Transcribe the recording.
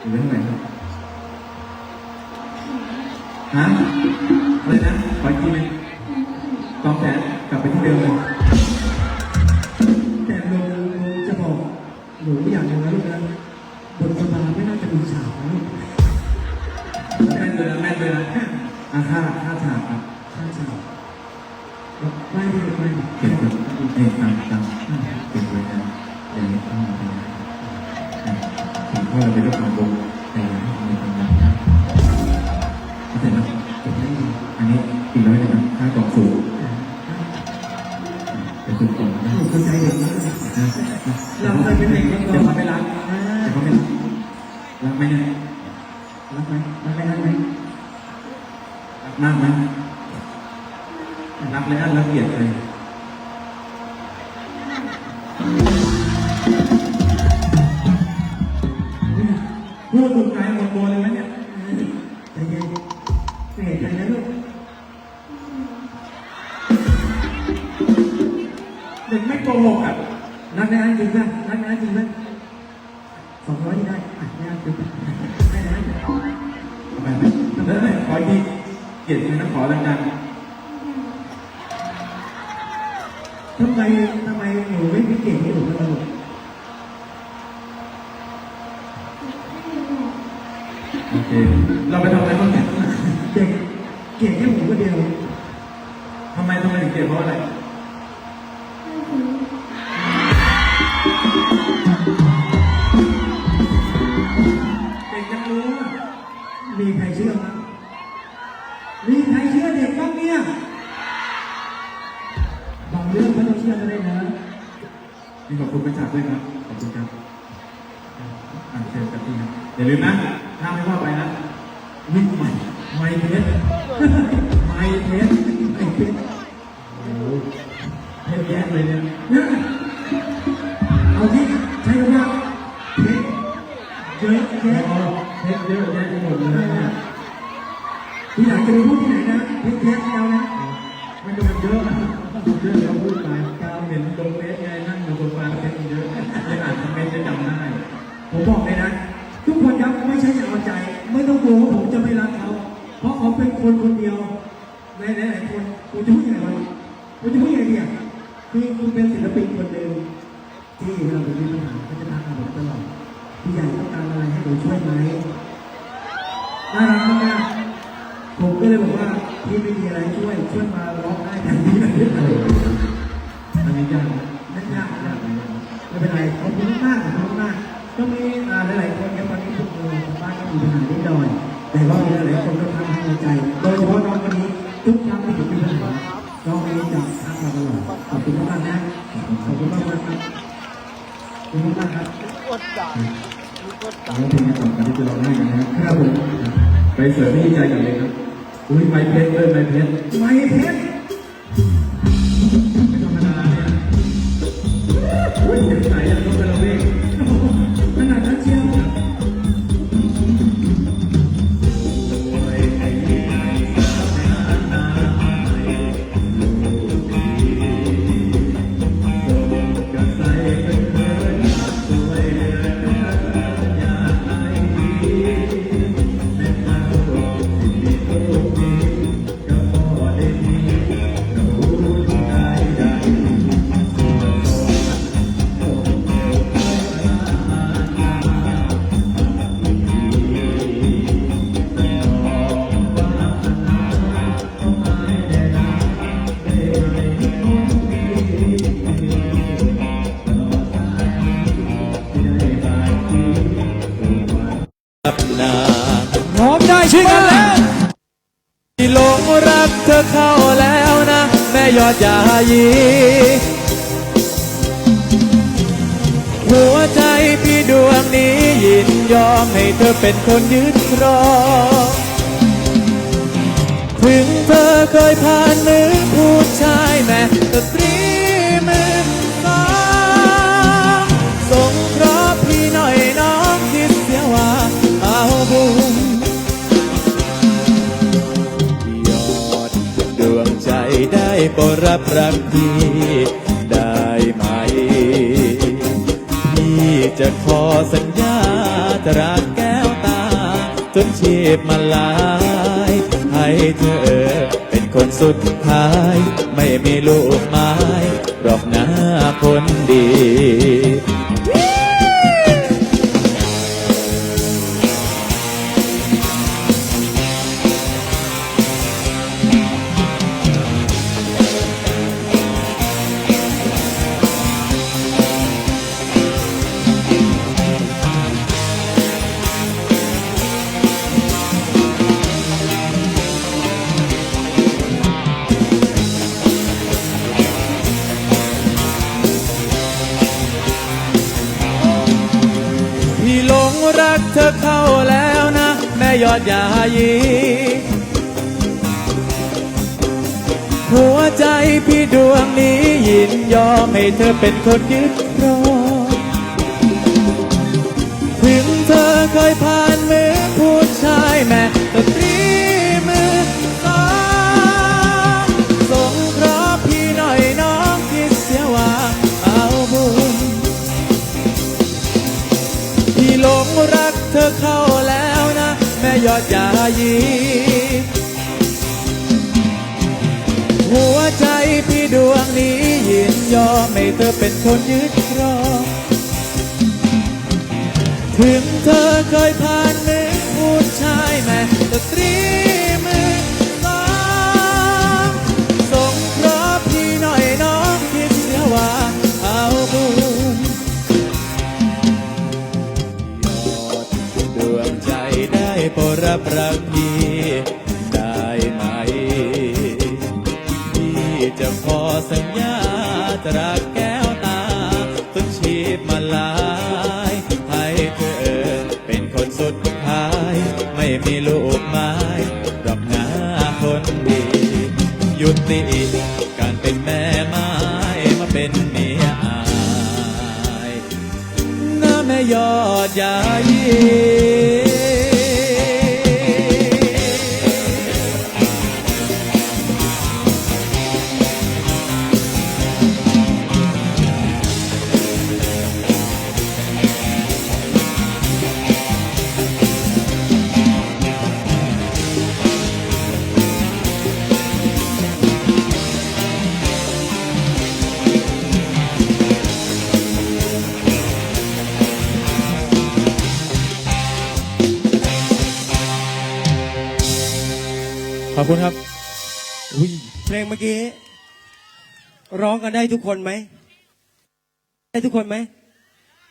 อยู่ไว้เท่าไหร่ครับฮะอะไรนะขออีกทีหนึงกองแขนกลับไปที่เดิมเลยแต่ลุงลุงจะบอกหนูอย่างหนึงนะลูกนะบนสบาไม่น่าจะมีฉากนะลูกแม่นเลยนะแม่นเลยนะอะค่าค่าฉากครับ งพ่อเราเป็นเจ้าของแต่ยังไม่มีคนรับนะเข้าใจไหมเก็บได้อันนี้อีกร้อยหนึงนะค่ากล่องสูงเป็นสูงกล่องนะเข้าใจเด็กมากเลยเราเคยเป็นเด็กเดี๋ยวเขาไปรับเดี๋ยวเขาไปรับรับไหมเนี่ยรับไหมรับไหมรับไหมรับมากไหมรับเลยอันรับเกียรติเลย พูดถูกใจหมดตัวเลยไหมเนี่ยใจเย็นเสียใจนะลูกเด็กไม่โกหกอะรักนะจริงป่ะรักนะจริงป่ะสองร้อยได้อะไม่จริงไม่ได้ทำไมไม่แล้วไม่ขออีกเกียรติใครนะขอดังทำไมทำไมหนูไม่พิเศษให้หนูบ้างลูก ๆโอ เคเราไปทำอะไรบ้างเนี่ยเด็กเกลียดแค่หนูคนเดียวทำไมทำไมถึงเกลียดเพราะอะไรเด็กยังรู้อะมีใครเชื่อมั้งมีใครเชื่อเด็กบ้างเนี่ยบางเรื่องไม่ต้องเชื่อก็ได้นะนี่ขอบคุณไปจากด้วยครับขอบคุณครับอ่านเชิญกับพี่นะอย่าลืมนะ ห้าไม่ว่าไปนะวิ่งใหม่ไม่เพชรไม่เพชรไอ้เป็นโอ้โหเพชรแยะเลยเนี่ยเนี่ยเอาที่ใช้คำว่าเพชรเยอะแยะอ๋อเพชรเยอะแยะไปหมดเลยนะที่หลังจะไปพูดที่ไหนนะเพชรแยะไม่เอานะมันจะมันเยอะนเยอะแล้วพูดไปกาวเห็นตรง คนคนเดียวในหลายๆคนผมจะพูดยังไงวะผมจะพูดยังไงดีอะคือคุณเป็นศิลปินคนหนึ่งที่เวลาผมมีปัญหาเขาจะทักมาผมตลอดพี่ใหญ่ต้องการอะไรให้ผมช่วยไหมน่ารักมากๆผมก็เลยบอกว่าพี่ไม่มีอะไรช่วยช่วยมาร้องได้แต่นี้เลยอันนี้ยากนะนั่นยากมากไม่เป็นไรขอบคุณมากขอบคุณมากก็มี แต่ว่าหลายคนก็ทำให้หัวใจ โดยเฉพาะน้องคนนี้ทุกครั้งที่ผมมีปัญหาน้องคนนี้จะทักมาตลอดขอบคุณมากนะขอบคุณมากครับขอบคุณมากครับร้องเพลงกันก่อนก่อนที่จะร้องให้กันนะครับครับผมไปเสริมให้ใจกันเลยครับอุ้ยไม้เพชรเลยไม้เพชรไม่เพชรไม่ธรรมดาเนี่ยอุ้ยเสียงใสอะต้องไปเราเอง รักเธอเข้าแล้วนะ แม่ยอดยายีหัวใจพี่ดวงนี้ยินยอมให้เธอเป็นคนยึดครองถึงเธอเคยผ่านมือผู้ รับรักพี่ได้ไหม พี่จะขอสัญญาจะรักแก้วตา จนชีพมาลาย ให้เธอเป็นคนสุดท้าย ไม่มีลูกไม้หรอกหน้าคนดี รักเธอเข้าแล้วนะ แม่ยอดยายี หัวใจพี่ดวงนี้ยินยอมให้เธอเป็นคนยึดครองถึงเธอเคยผ่านมือผู้ชายแม่ตรี ยอดยายีหัวใจพี่ดวงนี้ยินยอมให้เธอเป็นคนยึดครองถึงเธอเคยผ่านมือผู้ชายแม่นตรี สุดชีพมาลายให้เธอเป็นคนสุดท้าย ไม่มีลูกไม้ดอกหน้าคนดียุติการเป็นแม่ไม้มาเป็นเมียอายน้าแม่ยอดยายี อบคุณครับอุ้ยเพลงเมื่อกี้ ร้องกันได้ทุกคนไหม ได้ทุกคนไหม